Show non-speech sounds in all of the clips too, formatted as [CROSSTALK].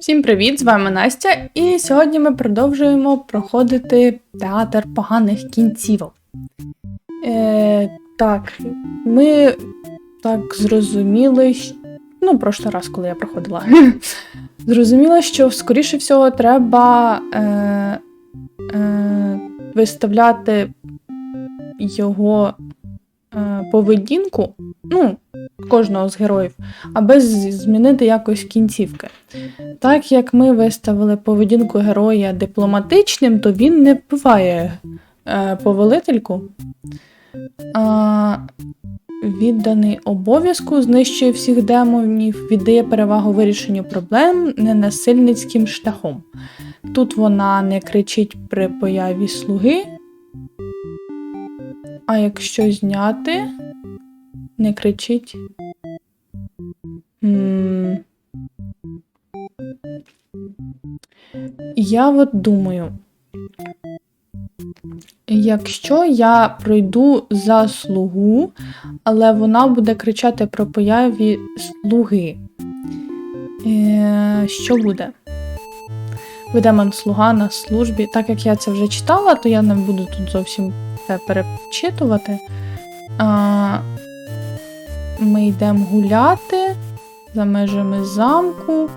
Всім привіт! З вами Настя, і сьогодні ми продовжуємо проходити театр поганих кінцівок. Е, так, ми так зрозуміли, ну, прошлий раз, коли я проходила, [LAUGHS] зрозуміла, що скоріше всього треба е, е, виставляти його е, поведінку, ну, кожного з героїв, аби змінити якось кінцівки. Так як ми виставили поведінку героя дипломатичним, то він не вбиває е, повелительку. А, відданий обов'язку знищує всіх демонів, віддає перевагу вирішенню проблем ненасильницьким шляхом. Тут вона не кричить при появі слуги. А якщо зняти, не кричить. Я от думаю, якщо я пройду заслугу, але вона буде кричати про появі слуги, е, що буде? Ведемо слуга на службі. Так як я це вже читала, то я не буду тут зовсім це перечитувати. Ми йдемо гуляти за межами замку.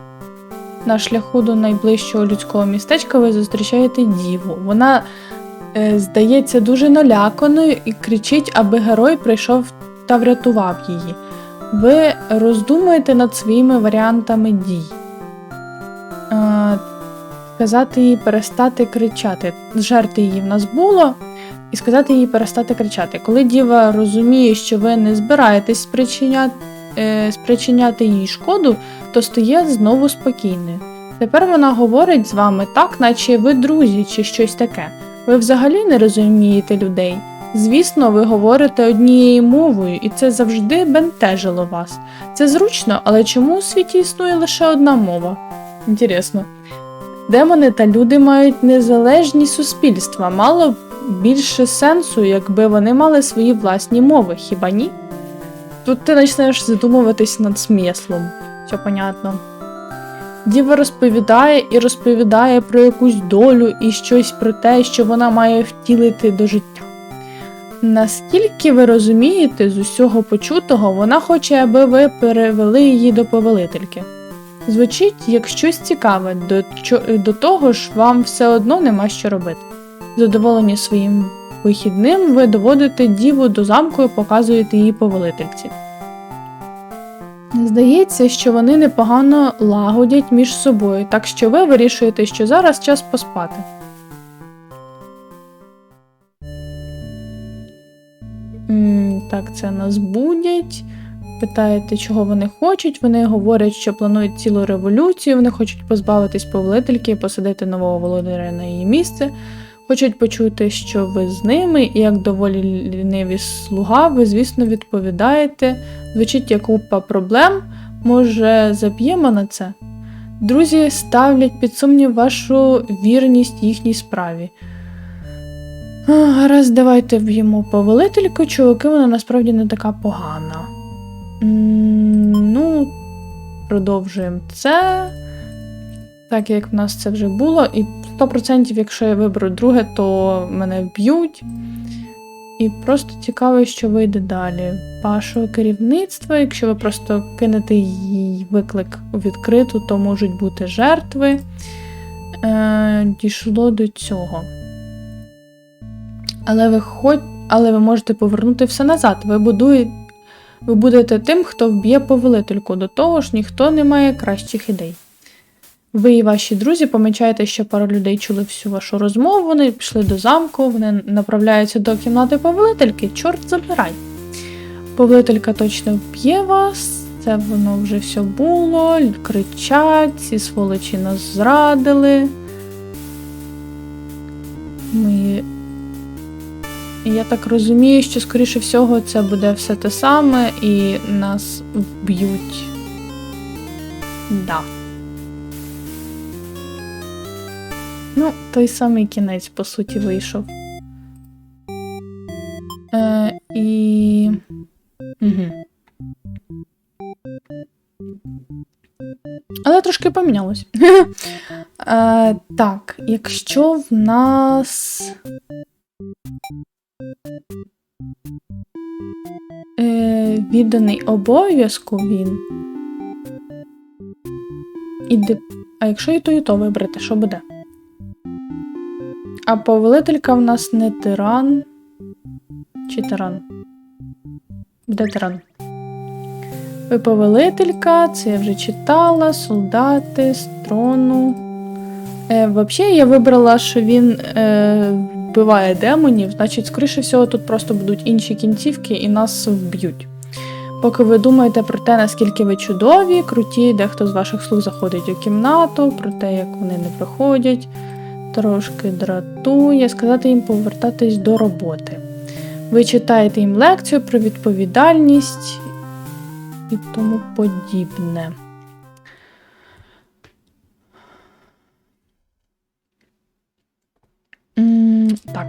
На шляху до найближчого людського містечка ви зустрічаєте діву. Вона е, здається дуже наляканою і кричить, аби герой прийшов та врятував її. Ви роздумуєте над своїми варіантами дій. Е, сказати їй перестати кричати. Жерти її в нас було, і сказати їй перестати кричати. Коли діва розуміє, що ви не збираєтесь спричиняти, е, спричиняти їй шкоду, то стає знову спокійною. Тепер вона говорить з вами так, наче ви друзі чи щось таке. Ви взагалі не розумієте людей. Звісно, ви говорите однією мовою, і це завжди бентежило вас. Це зручно, але чому у світі існує лише одна мова? Інтересно. Демони та люди мають незалежні суспільства, мало б більше сенсу, якби вони мали свої власні мови, хіба ні? Тут ти почнеш задумуватись над смислом. Все понятно. Діва розповідає і розповідає про якусь долю і щось про те, що вона має втілити до життя. Наскільки ви розумієте з усього почутого, вона хоче, аби ви перевели її до повелительки. Звучить як щось цікаве, до, до того ж вам все одно нема що робити. Задоволені своїм вихідним, ви доводите діву до замку і показуєте її повелительці. Здається, що вони непогано лагодять між собою, так що ви вирішуєте, що зараз час поспати. Так, це нас будять. Питаєте, чого вони хочуть. Вони говорять, що планують цілу революцію, вони хочуть позбавитись повелительки і посадити нового володаря на її місце. Хочуть почути, що ви з ними, і як доволі ліниві слуга, ви, звісно, відповідаєте. Звучить як купа проблем. Може, заб'ємо на це? Друзі ставлять під сумнів вашу вірність їхній справі. Гаразд, давайте вб'ємо повелительку, чуваки, вона насправді не така погана. Ну, продовжуємо це. Так як в нас це вже було, і 100%, якщо я виберу друге, то мене вб'ють. І просто цікаво, що вийде далі. Вашого керівництва, якщо ви просто кинете їй виклик у відкриту, то можуть бути жертви. Е, дійшло до цього. Але ви, хоч... Але ви можете повернути все назад. Ви, будує... ви будете тим, хто вб'є повелительку. До того ж, ніхто не має кращих ідей. Ви і ваші друзі помічаєте, що пара людей чули всю вашу розмову, вони пішли до замку, вони направляються до кімнати повелительки. Чорт забирай. Повелителька точно вб'є вас, це воно вже все було, кричать, ці сволочі нас зрадили. Ми. Я так розумію, що, скоріше всього, це буде все те саме, і нас вб'ють. Да. Ну, той самий кінець, по суті, вийшов. Е, і. Угу. Але трошки помінялось. [LAUGHS] Е, так, якщо в нас. Е, відданий обов'язку він. І дип... А якщо і то, і то вибрати, що буде? А повелителька в нас не тиран. Чи тиран? Буде тиран. Ви повелителька, це я вже читала, солдати, з трону. Е, Взагалі, я вибрала, що він е, вбиває демонів, значить, скоріше всього, тут просто будуть інші кінцівки і нас вб'ють. Поки ви думаєте про те, наскільки ви чудові, круті, дехто з ваших слуг заходить у кімнату, про те, як вони не виходять, трошки дратує, сказати їм повертатись до роботи. Ви читаєте їм лекцію про відповідальність і тому подібне. Так.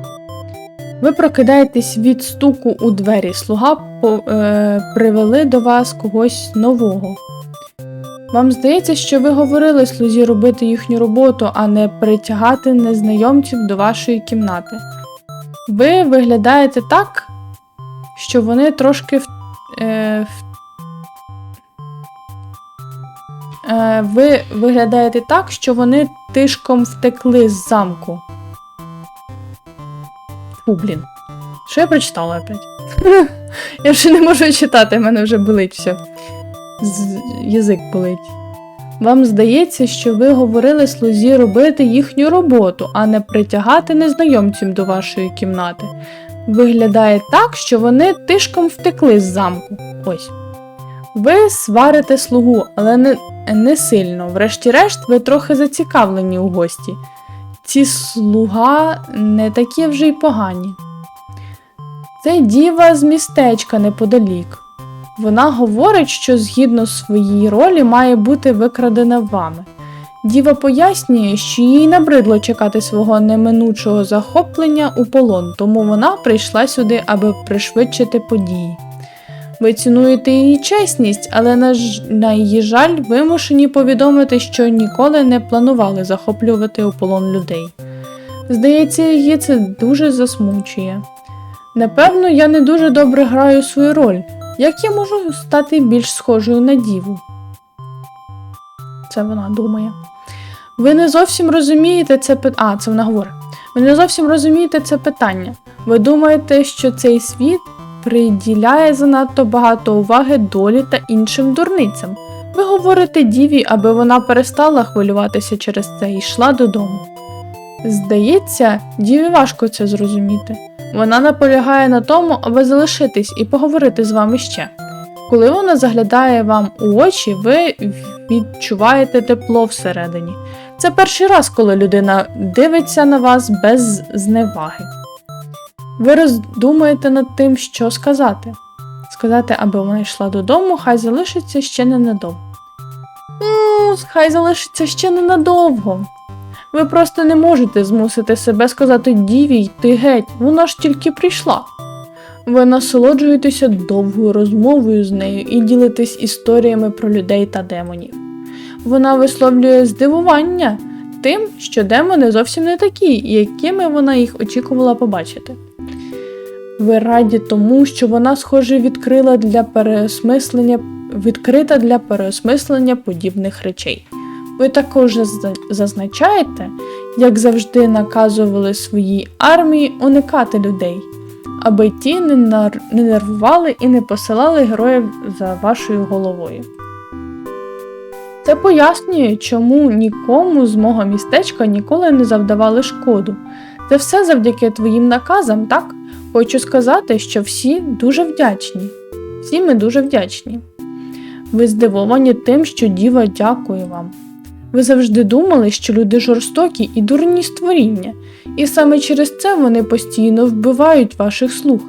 Ви прокидаєтесь від стуку у двері. Слуга по, е, привели до вас когось нового. Вам здається, що ви говорили слузі робити їхню роботу, а не притягати незнайомців до вашої кімнати. Ви виглядаєте так, що вони трошки в, е, Е, ви виглядаєте так, що вони тишком втекли з замку. Фу, блін. Що я прочитала опять? [LAUGHS] я вже не можу читати, в мене вже болить все. З... Язик болить. Вам здається, що ви говорили слузі робити їхню роботу, а не притягати незнайомців до вашої кімнати. Виглядає так, що вони тишком втекли з замку. Ось. Ви сварите слугу, але не, не сильно. Врешті-решт, ви трохи зацікавлені у гості. Ці слуга не такі вже й погані. Це діва з містечка неподалік. Вона говорить, що згідно своїй ролі має бути викрадена вами. Діва пояснює, що їй набридло чекати свого неминучого захоплення у полон, тому вона прийшла сюди, аби пришвидшити події. Ви цінуєте її чесність, але на, ж... на її жаль, вимушені повідомити, що ніколи не планували захоплювати у полон людей. Здається, її це дуже засмучує. Напевно, я не дуже добре граю свою роль. Як я можу стати більш схожою на діву? Це вона думає. Ви не зовсім розумієте це питання. А, це вона говорить. Ви не зовсім розумієте це питання. Ви думаєте, що цей світ приділяє занадто багато уваги долі та іншим дурницям. Ви говорите діві, аби вона перестала хвилюватися через це і йшла додому. Здається, діві важко це зрозуміти. Вона наполягає на тому, аби залишитись і поговорити з вами ще. Коли вона заглядає вам у очі, ви відчуваєте тепло всередині. Це перший раз, коли людина дивиться на вас без зневаги. Ви роздумуєте над тим, що сказати. Сказати, аби вона йшла додому, хай залишиться ще ненадовго. Ну, хай залишиться ще ненадовго. Ви просто не можете змусити себе сказати діві йти геть, вона ж тільки прийшла. Ви насолоджуєтеся довгою розмовою з нею і ділитесь історіями про людей та демонів. Вона висловлює здивування тим, що демони зовсім не такі, якими вона їх очікувала побачити. Ви раді тому, що вона, схоже, відкрила для переосмислення, відкрита для переосмислення подібних речей. Ви також зазначаєте, як завжди наказували своїй армії уникати людей, аби ті не, нар... не нервували і не посилали героїв за вашою головою. Це пояснює, чому нікому з мого містечка ніколи не завдавали шкоду. Це все завдяки твоїм наказам, так? Хочу сказати, що всі дуже вдячні. Всі ми дуже вдячні. Ви здивовані тим, що Діва дякує вам. Ви завжди думали, що люди жорстокі і дурні створіння, і саме через це вони постійно вбивають ваших слуг,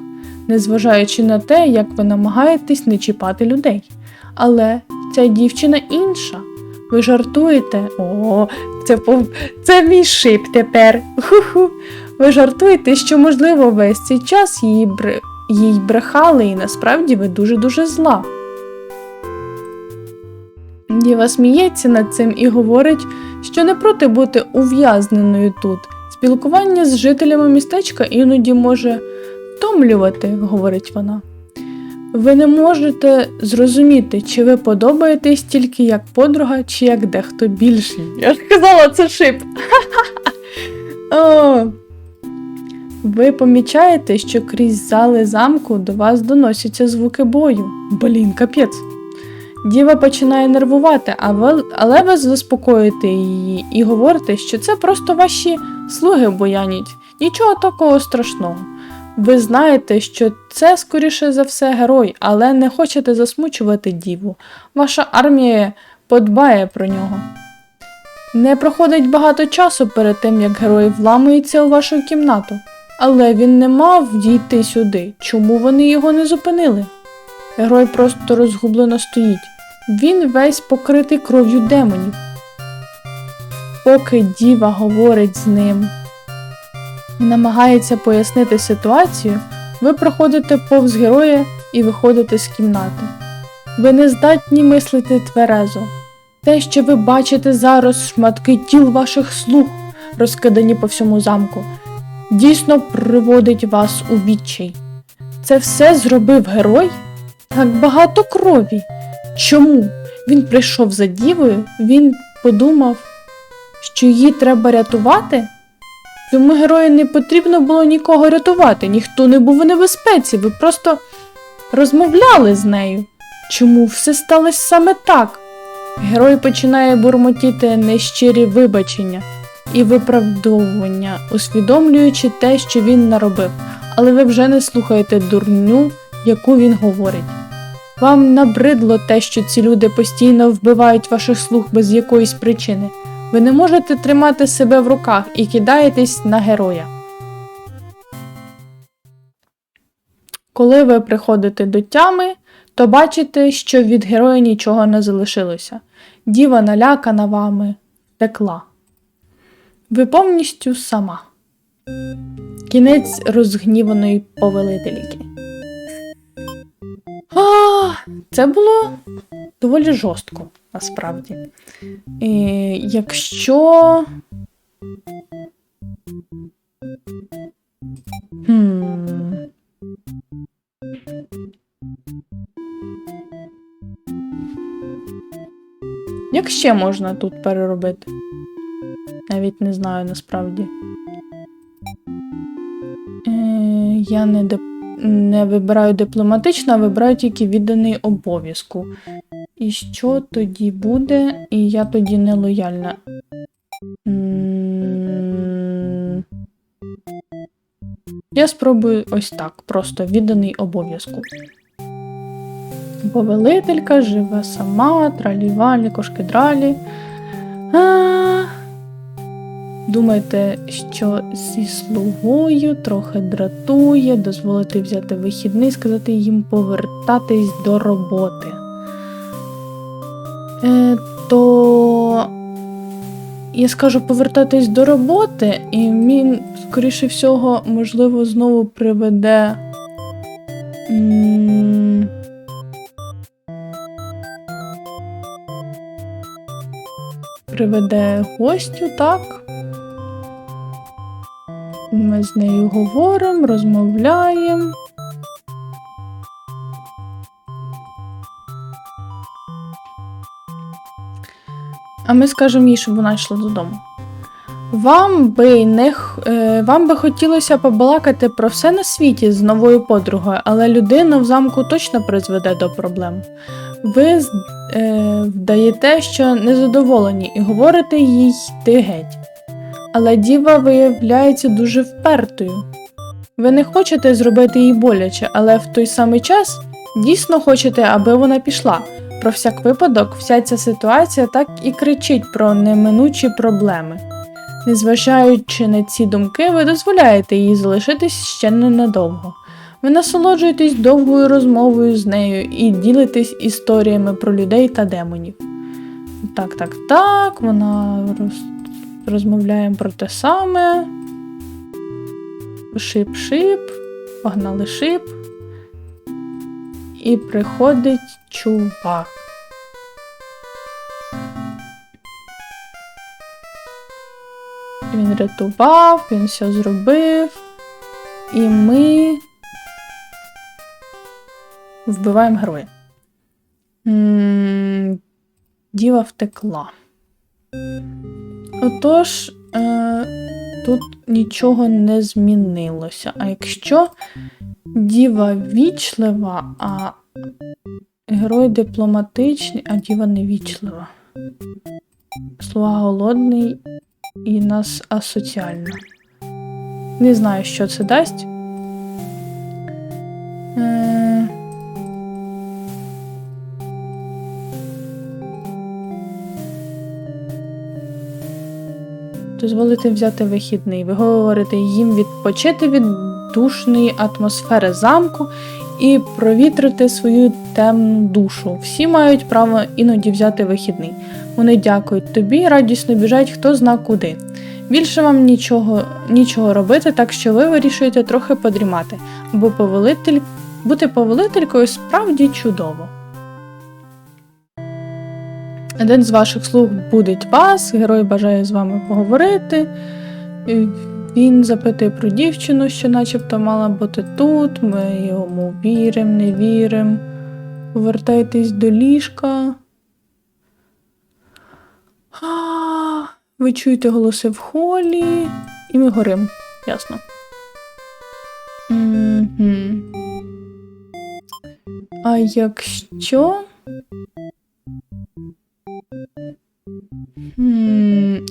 незважаючи на те, як ви намагаєтесь не чіпати людей. Але ця дівчина інша. Ви жартуєте? О, це це мій шип тепер. Ху-ху. Ви жартуєте, що, можливо, весь цей час їй, бр... їй брехали, і насправді ви дуже-дуже зла. Діва сміється над цим і говорить, що не проти бути ув'язненою тут. Спілкування з жителями містечка іноді може втомлювати, говорить вона. Ви не можете зрозуміти, чи ви подобаєтесь тільки як подруга, чи як дехто більший. Я ж казала, це шип. [LAUGHS] Ви помічаєте, що крізь зали замку до вас доносяться звуки бою. Блін, капець. Діва починає нервувати, але ви заспокоїте її і говорите, що це просто ваші слуги боянять. Нічого такого страшного. Ви знаєте, що це, скоріше за все, герой, але не хочете засмучувати діву. Ваша армія подбає про нього. Не проходить багато часу перед тим, як герой вламується у вашу кімнату. Але він не мав дійти сюди. Чому вони його не зупинили? Герой просто розгублено стоїть. Він весь покритий кров'ю демонів. Поки діва говорить з ним і намагається пояснити ситуацію, ви проходите повз героя і виходите з кімнати. Ви не здатні мислити тверезо. Те, що ви бачите зараз, шматки тіл ваших слуг, розкидані по всьому замку, дійсно приводить вас у відчай. Це все зробив герой? Так багато крові. Чому? Він прийшов за дівою, він подумав, що її треба рятувати? Цьому герою не потрібно було нікого рятувати, ніхто не був у небезпеці, ви просто розмовляли з нею. Чому все сталося саме так? Герой починає бурмотіти нещирі вибачення і виправдовування, усвідомлюючи те, що він наробив, але ви вже не слухаєте дурню, яку він говорить. Вам набридло те, що ці люди постійно вбивають ваших слуг без якоїсь причини. Ви не можете тримати себе в руках і кидаєтесь на героя. Коли ви приходите до тями, то бачите, що від героя нічого не залишилося. Діва налякана вами текла. Ви повністю сама. Кінець розгніваної повелительки. А, це було доволі жорстко, насправді. І, якщо. Хм. Як ще можна тут переробити? Навіть не знаю насправді. Е, я не, деп... не вибираю дипломатично, а вибираю тільки відданий обов'язку. І що тоді буде? І я тоді не лояльна. Я спробую ось так, просто відданий обов'язку. Повелителька живе сама, тралівалі, кошки дралі. А, Думаєте, що зі слугою трохи дратує, дозволити взяти вихідний, сказати їм повертатись до роботи. Е, то я скажу повертатись до роботи, і він, скоріше всього, можливо, знову приведе. Приведе гостю, так? Ми з нею говоримо, розмовляємо. А ми скажемо їй, щоб вона йшла додому. Вам би не е, вам би хотілося побалакати про все на світі з новою подругою, але людина в замку точно призведе до проблем. Ви е, вдаєте, що незадоволені, і говорите їй йти геть. Але діва виявляється дуже впертою. Ви не хочете зробити їй боляче, але в той самий час дійсно хочете, аби вона пішла. Про всяк випадок, вся ця ситуація так і кричить про неминучі проблеми. Незважаючи на ці думки, ви дозволяєте їй залишитись ще ненадовго. Ви насолоджуєтесь довгою розмовою з нею і ділитесь історіями про людей та демонів. Так, так, так, вона роз... Розмовляємо про те саме. Шип-шип, погнали шип. І приходить чувак. Він рятував, він все зробив. І ми вбиваємо героя. Діва втекла. Отож, е, тут нічого не змінилося. А якщо діва вічлива, а герой дипломатичний, а діва невічлива. Слуга голодний і нас асоціальна. Не знаю, що це дасть. Е, Дозволити взяти вихідний. Ви говорите їм відпочити від душної атмосфери замку і провітрити свою темну душу. Всі мають право іноді взяти вихідний. Вони дякують тобі, радісно біжать, хто зна куди. Більше вам нічого, нічого робити, так що ви вирішуєте трохи подрімати, бо повелитель, бути повелителькою справді чудово. Один з ваших слуг будить вас, герой бажає з вами поговорити. Він запитує про дівчину, що начебто мала бути тут. Ми йому віримо, не віримо. Повертайтесь до ліжка. Ви чуєте голоси в холі, і ми горимо. Ясно. А якщо.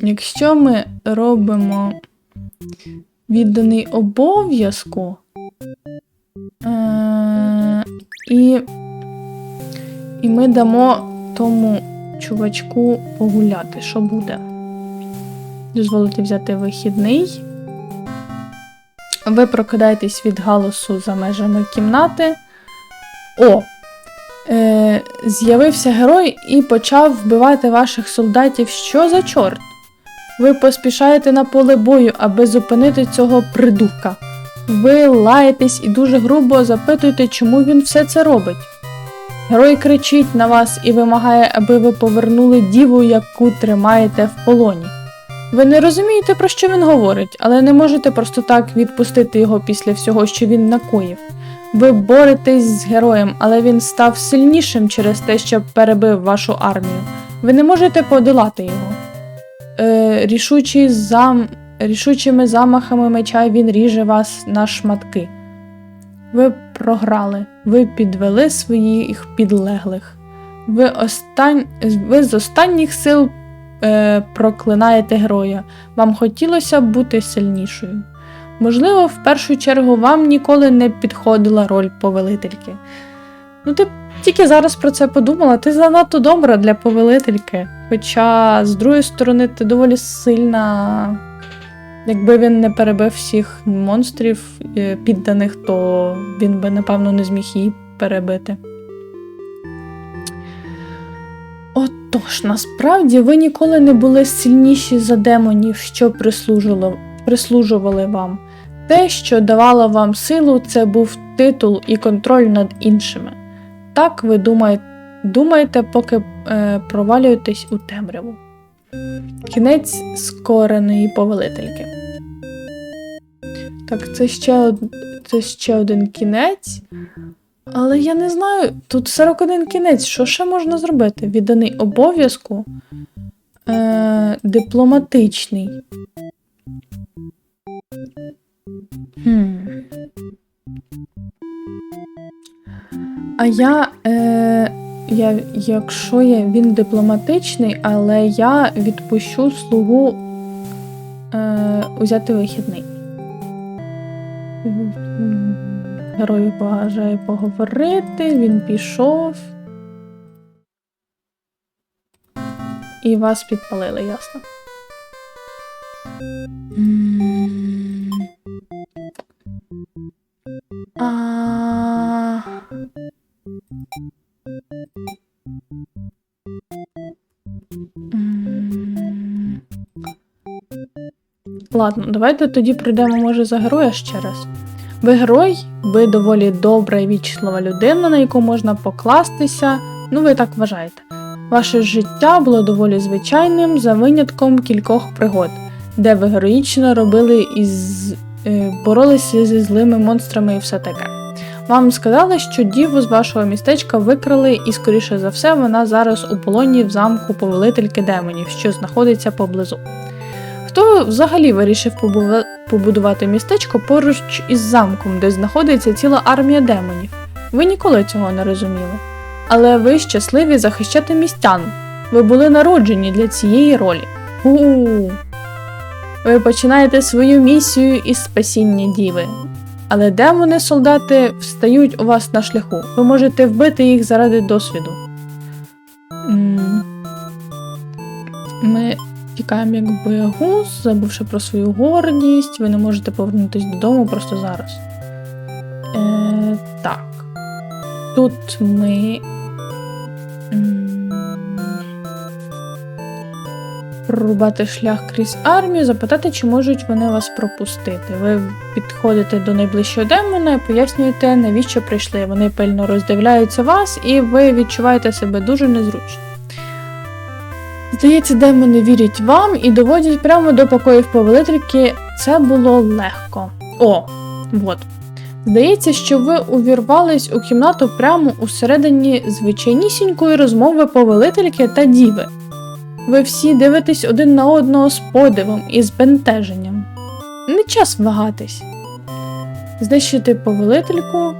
Якщо ми робимо відданий обов'язку е- і, і ми дамо тому чувачку погуляти, що буде? Дозволити взяти вихідний. Ви прокидаєтесь від галасу за межами кімнати. О! Е, з'явився герой і почав вбивати ваших солдатів. Що за чорт? Ви поспішаєте на поле бою, аби зупинити цього придурка. Ви лаєтесь і дуже грубо запитуєте, чому він все це робить. Герой кричить на вас і вимагає, аби ви повернули діву, яку тримаєте в полоні. Ви не розумієте, про що він говорить, але не можете просто так відпустити його після всього, що він накоїв. Ви боретесь з героєм, але він став сильнішим через те, що перебив вашу армію. Ви не можете подолати його. Е, рішучий зам... Рішучими замахами меча він ріже вас на шматки. Ви програли, ви підвели своїх підлеглих. Ви, остань... ви з останніх сил е, проклинаєте героя. Вам хотілося бути сильнішою. Можливо, в першу чергу вам ніколи не підходила роль повелительки. Ну, ти тільки зараз про це подумала, ти занадто добра для повелительки. Хоча, з другої сторони, ти доволі сильна. Якби він не перебив всіх монстрів е, підданих, то він би, напевно, не зміг її перебити. Отож, насправді ви ніколи не були сильніші за демонів, що прислужували, прислужували вам. Те, що давало вам силу, це був титул і контроль над іншими. Так ви думаєте, думаєте поки е, провалюєтесь у темряву. Кінець скореної повелительки. Так, це ще, це ще один кінець. Але я не знаю, тут 41 кінець, що ще можна зробити? Відданий обов'язку е, дипломатичний. А я, е, я, якщо я, він дипломатичний, але я відпущу слугу е, узяти вихідний. Герою бажає поговорити, він пішов. І вас підпалили, ясно. Ладно, давайте тоді прийдемо, може, за героя ще раз. Ви герой, ви доволі добра і вічлива людина, на яку можна покластися. Ну, ви так вважаєте. Ваше життя було доволі звичайним за винятком кількох пригод. де ви героїчно робили із е, боролися зі злими монстрами і все таке. Вам сказали, що діву з вашого містечка викрали, і, скоріше за все, вона зараз у полоні в замку повелительки демонів, що знаходиться поблизу. Хто взагалі вирішив побудувати містечко поруч із замком, де знаходиться ціла армія демонів? Ви ніколи цього не розуміли. Але ви щасливі захищати містян. Ви були народжені для цієї ролі. у Ви починаєте свою місію із спасіння діви. Але демони солдати встають у вас на шляху. Ви можете вбити їх заради досвіду. Ми тікаємо як боягуз, забувши про свою гордість. Ви не можете повернутися додому просто зараз. Е, так. Тут ми. Прорубати шлях крізь армію, запитати, чи можуть вони вас пропустити. Ви підходите до найближчого демона і пояснюєте, навіщо прийшли. Вони пильно роздивляються вас, і ви відчуваєте себе дуже незручно. Здається, демони вірять вам і доводять прямо до покоїв повелительки. Це було легко. О, от. Здається, що ви увірвались у кімнату прямо у середині звичайнісінької розмови повелительки та діви. Ви всі дивитесь один на одного з подивом і збентеженням. Не час вагатись. Знищити повелительку,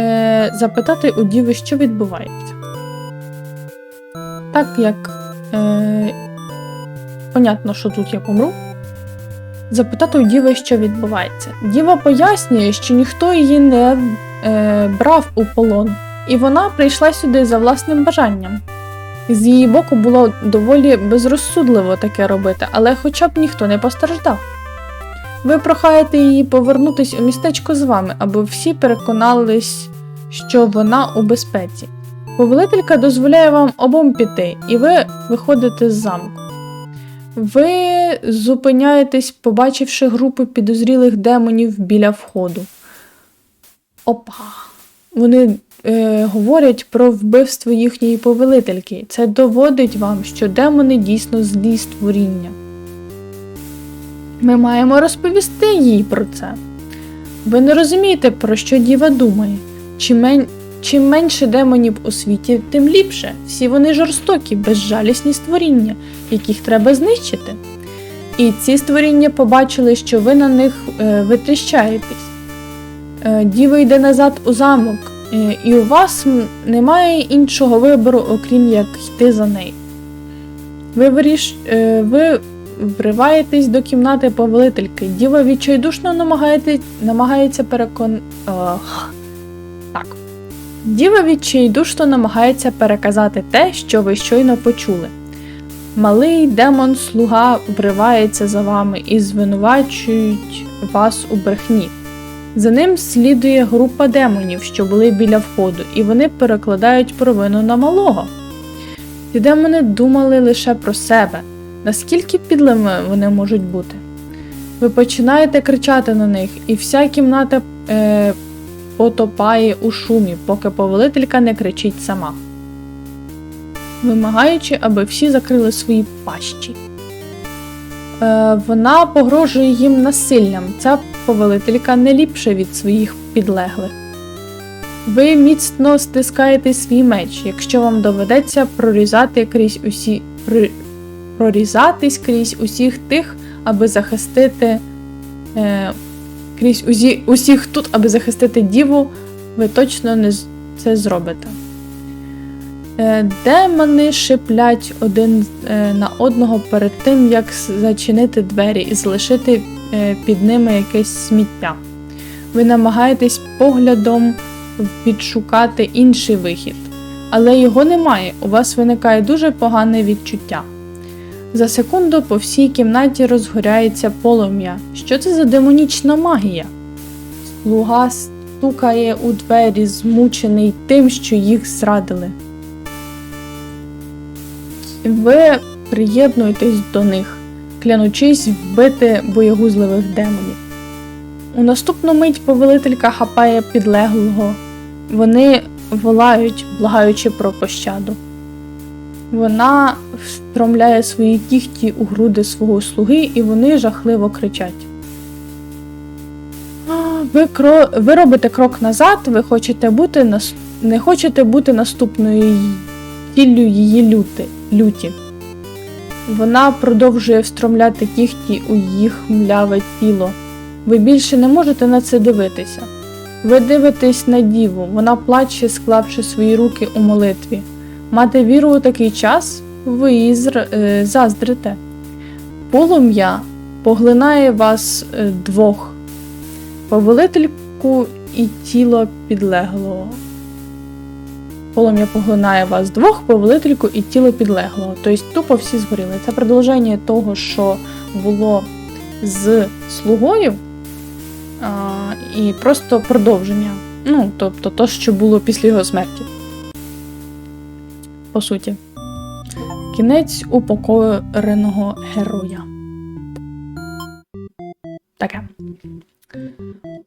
е, запитати у діви, що відбувається. Так як е, понятно, що тут я помру. Запитати у діви, що відбувається. Діва пояснює, що ніхто її не е, брав у полон, і вона прийшла сюди за власним бажанням. З її боку було доволі безрозсудливо таке робити, але хоча б ніхто не постраждав. Ви прохаєте її повернутись у містечко з вами, аби всі переконались, що вона у безпеці. Повелителька дозволяє вам обом піти, і ви виходите з замку. Ви зупиняєтесь, побачивши групу підозрілих демонів біля входу. Опа. Вони е, говорять про вбивство їхньої повелительки. Це доводить вам, що демони дійсно злі створіння. Ми маємо розповісти їй про це. Ви не розумієте, про що діва думає. Чим, мен... Чим менше демонів у світі, тим ліпше. Всі вони жорстокі, безжалісні створіння, яких треба знищити. І ці створіння побачили, що ви на них е, витріщаєтесь. Е, діва йде назад у замок, і у вас немає іншого вибору, окрім як йти за нею. Ви, виріш... е, ви вриваєтесь до кімнати повелительки. Діва відчайдушно намагаєте... намагається перекон... Ох. Так. Діва відчайдушно намагається переказати те, що ви щойно почули. Малий демон слуга вривається за вами і звинувачують вас у брехні. За ним слідує група демонів, що були біля входу, і вони перекладають провину на малого. Ці демони думали лише про себе, наскільки підлими вони можуть бути. Ви починаєте кричати на них, і вся кімната е, потопає у шумі, поки повелителька не кричить сама, вимагаючи, аби всі закрили свої пащі. Е, вона погрожує їм насиллям. Ця повелителька не ліпша від своїх підлеглих. Ви міцно стискаєте свій меч, якщо вам доведеться прорізати крізь усі при, прорізатись крізь усіх тих, аби захистити е, крізь усі, усіх тут, аби захистити діву, ви точно не це зробите. Е, демони шиплять один е, на одного перед тим, як зачинити двері і залишити е, під ними якесь сміття. Ви намагаєтесь поглядом відшукати інший вихід, але його немає. У вас виникає дуже погане відчуття. За секунду по всій кімнаті розгоряється полум'я. Що це за демонічна магія? Слуга стукає у двері, змучений тим, що їх зрадили. Ви приєднуєтесь до них, клянучись вбити боєгузливих демонів. У наступну мить повелителька хапає підлеглого. Вони волають, благаючи про пощаду. Вона встромляє свої кіхті у груди свого слуги, і вони жахливо кричать. Ви, кро... ви робите крок назад, ви хочете бути нас... не хочете бути наступною ціллю її люти... люті. Вона продовжує встромляти кіхті у їх мляве тіло. Ви більше не можете на це дивитися. Ви дивитесь на діву, вона плаче, склавши свої руки у молитві. Мати віру у такий час ви її зр... е, заздрите. Полум'я поглинає вас е, двох, повелительку і тіло підлеглого. Полум'я поглинає вас двох, повелительку і тіло підлеглого. Тобто тупо всі згоріли. Це продовження того, що було з слугою, а, і просто продовження. Ну, тобто, то, що було після його смерті. По суті. Кінець упокореного героя. Таке.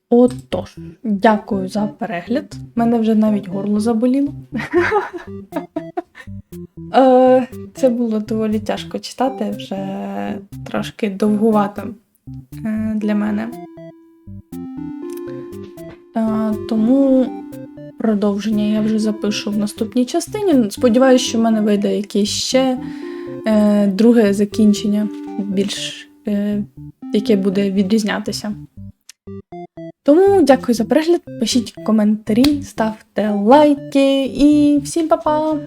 Отож, дякую за перегляд. Мене вже навіть горло заболіло. [LAUGHS] Е, Це було доволі тяжко читати, вже трошки довгувато е, для мене. Е, Тому продовження я вже запишу в наступній частині. Сподіваюсь, що в мене вийде якесь ще друге закінчення, більш яке буде відрізнятися. Тому дякую за перегляд. Пишіть коментарі, ставте лайки і всім па-па!